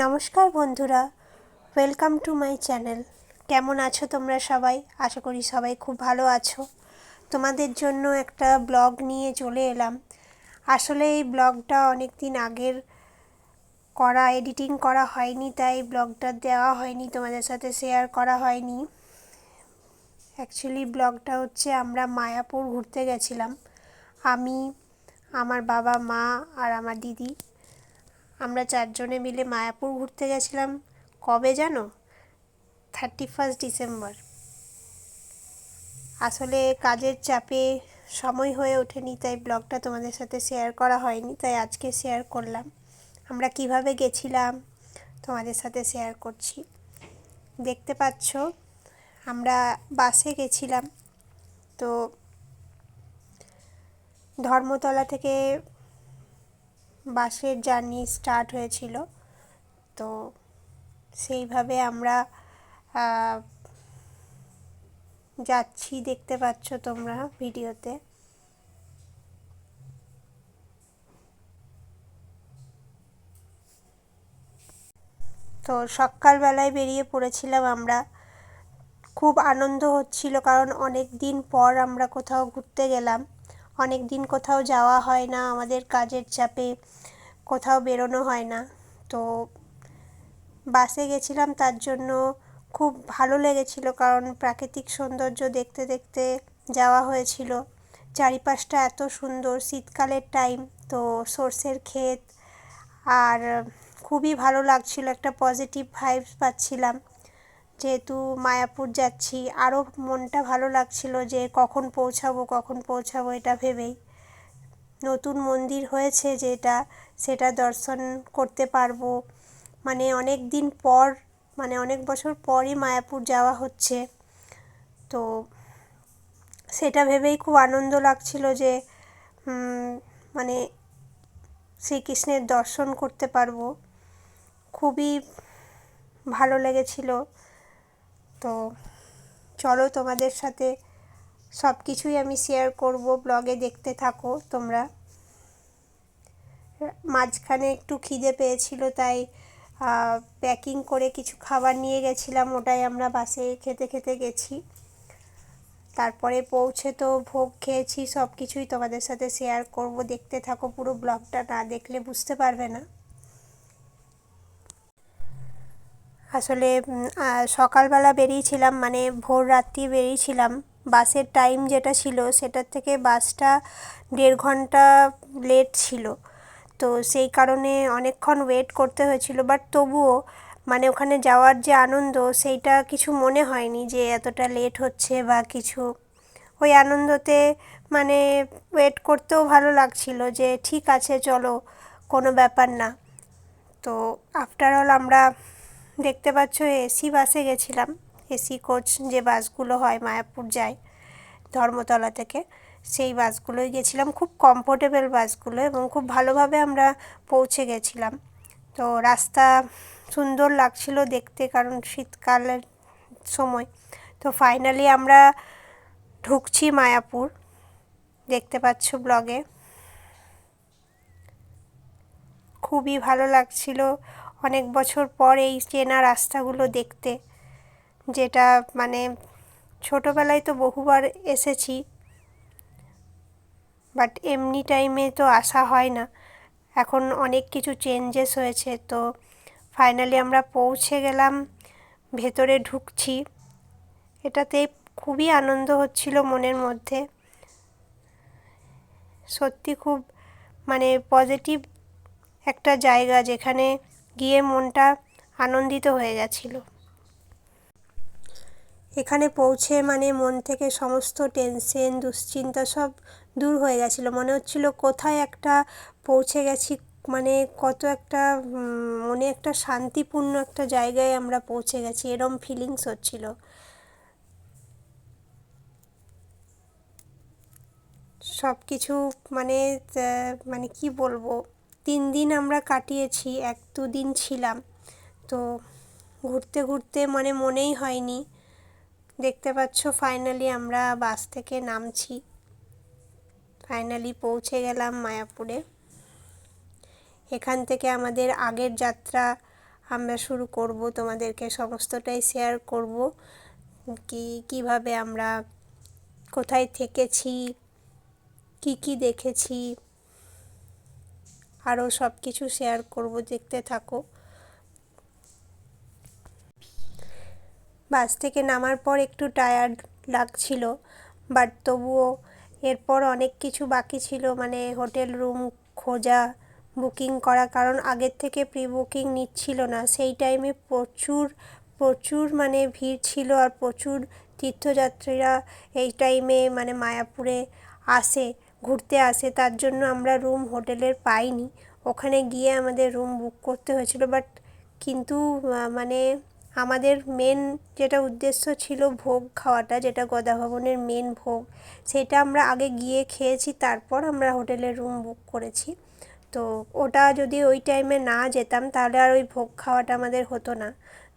নমস্কার বন্ধুরা welcome to my channel কেমন আছো তোমরা সবাই? আশা করি সবাই খুব ভালো আছো। তোমাদের জন্য একটা ব্লগ নিয়ে চলে এলাম। আসলে এই ব্লগটা অনেক দিন আগের করা এডিটিং করা হয়নি, তাই ব্লগটা দেওয়া হয়নি, তোমাদের সাথে শেয়ার করা হয়নি। অ্যাকচুয়ালি ব্লগটা হচ্ছে আমরা মায়াপুর ঘুরতে গেছিলাম। আমি, আমার বাবা, মা আর আমার দিদি। আমরা চারজনে মিলে মায়াপুর ঘুরতে গেছিলাম। কবে জানো? থার্টি ফার্স্ট ডিসেম্বর আসলে কাজের চাপে সময় হয়ে ওঠেনি, তাই ব্লগটা তোমাদের সাথে শেয়ার করা হয়নি, তাই আজকে শেয়ার করলাম। আমরা কীভাবে গেছিলাম তোমাদের সাথে শেয়ার করছি। দেখতে পাচ্ছ, আমরা বাসে গেছিলাম। তো ধর্মতলা থেকে বাসের জার্নি স্টার্ট হয়েছিল। তো সেইভাবে আমরা যাচ্ছি, দেখতে পাচ্ছ তোমরা ভিডিওতে। তো সকালবেলায় বেরিয়ে পড়েছিলাম আমরা। খুব আনন্দ হচ্ছিল, কারণ অনেক দিন পর আমরা কোথাও ঘুরতে গেলাম। অনেক দিন কোথাও যাওয়া হয় না, আমাদের কাজের চাপে কোথাও বেরোনো হয় না। তো বাসে গেছিলাম তার জন্য খুব ভালো লেগেছিল কারণ প্রাকৃতিক সৌন্দর্য দেখতে দেখতে যাওয়া হয়েছিল। চারিপাশটা এত সুন্দর, শীতকালের টাইম তো সর্ষের ক্ষেত আর খুবই ভালো লাগছিল, একটা পজিটিভ ভাইবস পাচ্ছিলাম। যেহেতু মায়াপুর যাচ্ছি আরও মনটা ভালো লাগছিল যে কখন পৌঁছাবো কখন পৌঁছাবো এটা ভেবেই। নতুন মন্দির হয়েছে যেটা, সেটা দর্শন করতে পারব। মানে অনেক দিন পর মানে অনেক বছর পরই মায়াপুর যাওয়া হচ্ছে। তো সেটা ভেবেই খুব আনন্দ লাগছিল যে মানে শ্রীকৃষ্ণের দর্শন করতে পারব। খুবই ভালো লেগেছিল। তো চলো তোমাদের সাথে সব কিছুই আমি শেয়ার করব ব্লগে দেখতে থাকো তোমরা। মাঝখানে একটু খিদে পেয়েছিল, তাই প্যাকিং করে কিছু খাবার নিয়ে গেছিলাম, ওটাই আমরা বাসে খেতে খেতে গেছি। তারপরে পৌঁছে তো ভোগ খেয়েছি, সব কিছুই তোমাদের সাথে শেয়ার করব, দেখতে থাকো পুরো ব্লগটা না দেখলে বুঝতে পারবে না। আসলে সকালবেলা বেরিয়েছিলাম মানে ভোর রাত্রি বেরিয়েছিলাম, বাসের টাইম যেটা ছিল, সেটার থেকে বাসটা দেড় ঘণ্টা লেট ছিল। তো সেই কারণে অনেকক্ষণ ওয়েট করতে হয়েছিল বাট তবুও মানে ওখানে যাওয়ার যে আনন্দ, সেইটা কিছু মনে হয়নি যে এতটা লেট হচ্ছে বা কিছু। ওই আনন্দতে মানে ওয়েট করতেও ভালো লাগছিল যে ঠিক আছে, চলো, কোনো ব্যাপার না। তো আফটার অল আমরা দেখতে পাচ্ছ এসি বাসে গেছিলাম। এসি কোচ যে বাসগুলো হয়, মায়াপুর যায় ধর্মতলা থেকে, সেই বাসগুলোই গেছিলাম। খুব কমফোর্টেবল বাসগুলো এবং খুব ভালোভাবে আমরা পৌঁছে গেছিলাম। তো রাস্তা সুন্দর লাগছিল দেখতে কারণ শীতকালের সময়। তো ফাইনালি আমরা ঢুকছি মায়াপুর। দেখতে পাচ্ছ ব্লগে খুবই ভালো লাগছিল। অনেক বছর পর এই চেনা রাস্তাগুলো দেখতে, যেটা মানে ছোটোবেলায় তো বহুবার এসেছি বাট এমনি টাইমে তো আসা হয় না। এখন অনেক কিছু চেঞ্জেস হয়েছে, তো ফাইনালি আমরা পৌঁছে গেলাম, ভেতরে ঢুকছি। এটাতে খুবই আনন্দ হচ্ছিল মনের মধ্যে। সত্যি খুব মানে পজিটিভ একটা জায়গা যেখানে গিয়ে মনটা আনন্দিত হয়ে গেছিল। এখানে পৌঁছে মানে মন থেকে সমস্ত টেনশন, দুশ্চিন্তা সব দূর হয়ে গেছিল। মনে হচ্ছিল কোথায় একটা পৌঁছে গেছি মানে কত একটা মনে একটা শান্তিপূর্ণ একটা জায়গায় আমরা পৌঁছে গেছি, এরম ফিলিংস হচ্ছিল। সব কিছু মানে মানে কি বলব? তিন দিন আমরা কাটিয়েছি, এক দু দিন ছিলাম। তো ঘুরতে ঘুরতে মানে মনেই হয়নি। দেখতে পাচ্ছ ফাইনালি আমরা বাস থেকে নামছি। ফাইনালি পৌঁছে গেলাম মায়াপুরে। এখান থেকে আমাদের আগের যাত্রা আমরা শুরু করব, তোমাদেরকে সমস্তটাই শেয়ার করব। কি, কীভাবে আমরা কোথায় থেকেছি, কি কি দেখেছি আরও সব কিছু শেয়ার করব, দেখতে থাকো। বাস থেকে নামার পর একটু টায়ার্ড লাগছিল বাট তবুও এরপর অনেক কিছু বাকি ছিল মানে হোটেল রুম খোঁজা বুকিং করা, কারণ আগের থেকে প্রি বুকিং নিচ্ছিল না। সেই টাইমে প্রচুর প্রচুর মানে ভিড় ছিল আর প্রচুর তীর্থযাত্রীরা এই টাইমে মানে মায়াপুরে আসে। ঘুরতে আসে, তার জন্য আমরা রুম হোটেলের পাইনি। ওখানে গিয়ে আমাদের রুম বুক করতে হয়েছিল বাট কিন্তু মানে আমাদের মেন যেটা উদ্দেশ্য ছিল ভোগ খাওয়াটা, যেটা গদা ভবনের মেন ভোগ, সেটা আমরা আগে গিয়ে খেয়েছি, তারপর আমরা হোটেলের রুম বুক করেছি। তো ওটা যদি ওই টাইমে না যেতাম, তাহলে আর ওই ভোগ খাওয়াটা আমাদের হতো না।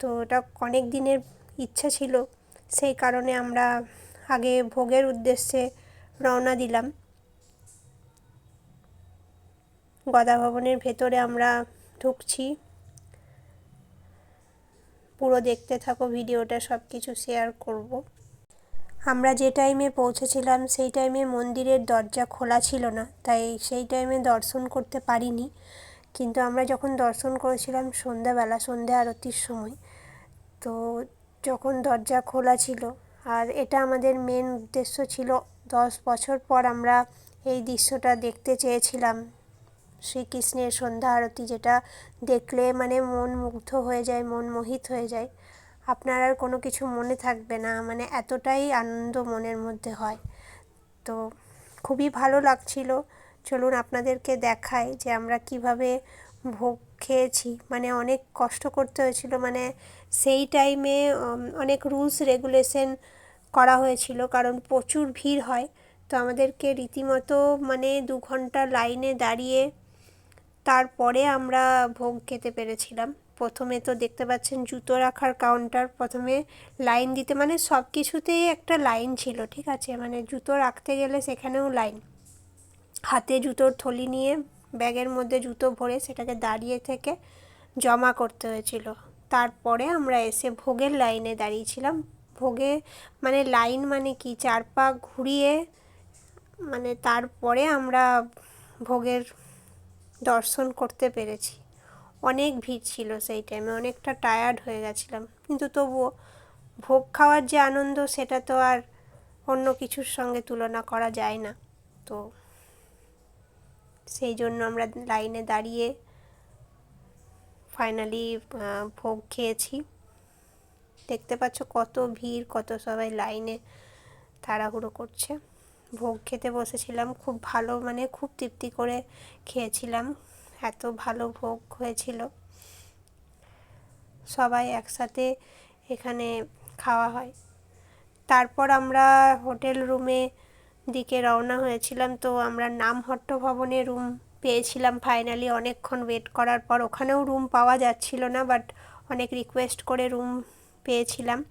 তো ওটা অনেক দিনের ইচ্ছা ছিল, সেই কারণে আমরা আগে ভোগের উদ্দেশ্যে রওনা দিলাম। গদা ভবনের ভেতরে আমরা ঢুকছি। পুরো দেখতে থাকো, ভিডিওটা সব কিছু শেয়ার করব। আমরা যে টাইমে পৌঁছেছিলাম, সেই টাইমে মন্দিরের দরজা খোলা ছিল না, তাই সেই টাইমে দর্শন করতে পারিনি। কিন্তু আমরা যখন দর্শন করেছিলাম সন্ধ্যাবেলা সন্ধ্যা আরতির সময়, তো যখন দরজা খোলা ছিল, আর এটা আমাদের মেন উদ্দেশ্য ছিল, দশ বছর পর আমরা এই দৃশ্যটা দেখতে চেয়েছিলাম। শ্রীকৃষ্ণের সন্ধ্যা আরতি যেটা দেখলে মানে মন মুগ্ধ হয়ে যায়, মন মোহিত হয়ে যায়। আপনার আর কোনো কিছু মনে থাকবে না মানে এতটাই আনন্দ মনের মধ্যে হয়। তো খুবই ভালো লাগছিল। চলুন আপনাদেরকে দেখাই যে আমরা কীভাবে ভোগ খেয়েছি। মানে অনেক কষ্ট করতে হয়েছিল মানে সেই টাইমে অনেক রুলস, রেগুলেশন করা হয়েছিল, কারণ প্রচুর ভিড় হয়। তো আমাদেরকে রীতিমতো মানে দু ঘণ্টা লাইনে দাঁড়িয়ে তারপরে আমরা ভোগ খেতে পেরেছিলাম। প্রথমে তো দেখতে পাচ্ছেন জুতো রাখার কাউন্টার প্রথমে লাইন দিতে মানে সব কিছুতেই একটা লাইন ছিল, ঠিক আছে? মানে জুতো রাখতে গেলে সেখানেও লাইন হাতে জুতোর থলি নিয়ে ব্যাগের মধ্যে জুতো ভরে সেটাকে দাঁড়িয়ে থেকে জমা করতে হয়েছিল। তারপরে আমরা এসে ভোগের লাইনে দাঁড়িয়েছিলাম। ভোগে মানে লাইন মানে কি? চার পা ঘুরিয়ে মানে তারপরে আমরা ভোগের দর্শন করতে পেরেছি। অনেক ভিড় ছিল সেই টাইমে অনেকটা টায়ার্ড হয়ে গেছিলাম। কিন্তু তবুও ভোগ খাওয়ার যে আনন্দ, সেটা তো আর অন্য কিছুর সঙ্গে তুলনা করা যায় না। তো সেই জন্য আমরা লাইনে দাঁড়িয়ে ফাইনালি ভোগ খেয়েছি। দেখতে পাচ্ছ কত ভিড়, কত সবাই লাইনে তাড়াহুড়ো করছে। ভোগ খেতে বসেছিলাম। খুব ভালো মানে খুব তৃপ্তি করে খেয়েছিলাম। এত ভালো ভোগ হয়েছিল। সবাই একসাথে এখানে খাওয়া হয়। তারপর আমরা হোটেল রুমে দিকে রওনা হয়েছিলাম। তো আমরা নামহট্ট ভবনে রুম পেয়েছিলাম ফাইনালি। অনেকক্ষণ ওয়েট করার পর ওখানেও রুম পাওয়া যাচ্ছিল না বাট অনেক রিকোয়েস্ট করে রুম পেয়েছিলাম।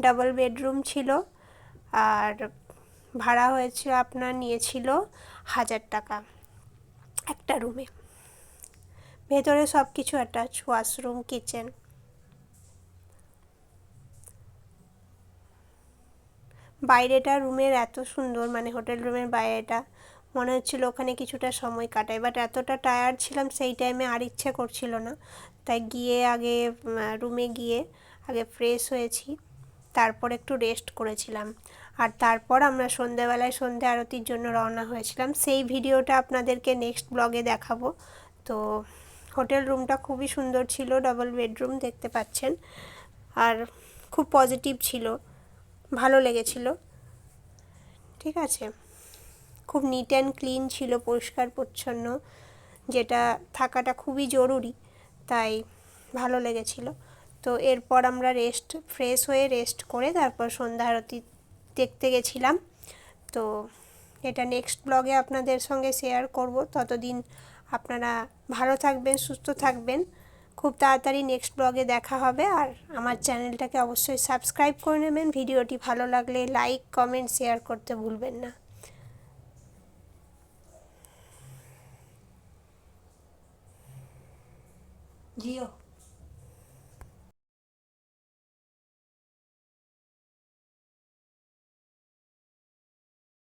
ডাবল বেডরুম ছিল। আর ভাড়া হয়েছিল আপনার নিয়েছিল হাজার টাকা একটা রুমে। ভেতরে সব কিছু অ্যাটাচ ওয়াশরুম কিচেন বাইরেটা রুমের এত সুন্দর মানে হোটেল রুমের বাইরেটা, মনে হচ্ছিল ওখানে কিছুটা সময় কাটাই বাট এতটা টায়ার্ড ছিলাম, সেই টাইমে আর ইচ্ছে করছিল না। তাই গিয়ে আগে রুমে গিয়ে আগে ফ্রেশ হয়েছি, তারপর একটু রেস্ট করেছিলাম। আর তারপর আমরা সন্ধেবেলায় সন্ধে আরতির জন্য রওনা হয়েছিলাম। সেই ভিডিওটা আপনাদেরকে নেক্সট ব্লগে দেখাবো। তো হোটেল রুমটা খুবই সুন্দর ছিল ডাবল বেডরুম দেখতে পাচ্ছেন। আর খুব পজিটিভ ছিল, ভালো লেগেছিল। ঠিক আছে? খুব নিট অ্যান্ড ক্লিন ছিল, পরিষ্কার, পরিচ্ছন্ন, যেটা থাকাটা খুবই জরুরি, তাই ভালো লেগেছিল। তো এরপর আমরা রেস্ট ফ্রেশ হয়ে রেস্ট করে তারপর সন্ধ্যা আরতি দেখতে গেছিলাম। তো এটা নেক্সট ব্লগে আপনাদের সঙ্গে শেয়ার করব। ততদিন আপনারা ভালো থাকবেন, সুস্থ থাকবেন। খুব তাড়াতাড়ি নেক্সট ব্লগে দেখা হবে। আর আমার চ্যানেলটাকে অবশ্যই সাবস্ক্রাইব করে নেবেন। ভিডিওটি ভালো লাগলে লাইক কমেন্ট শেয়ার করতে ভুলবেন না। জিও।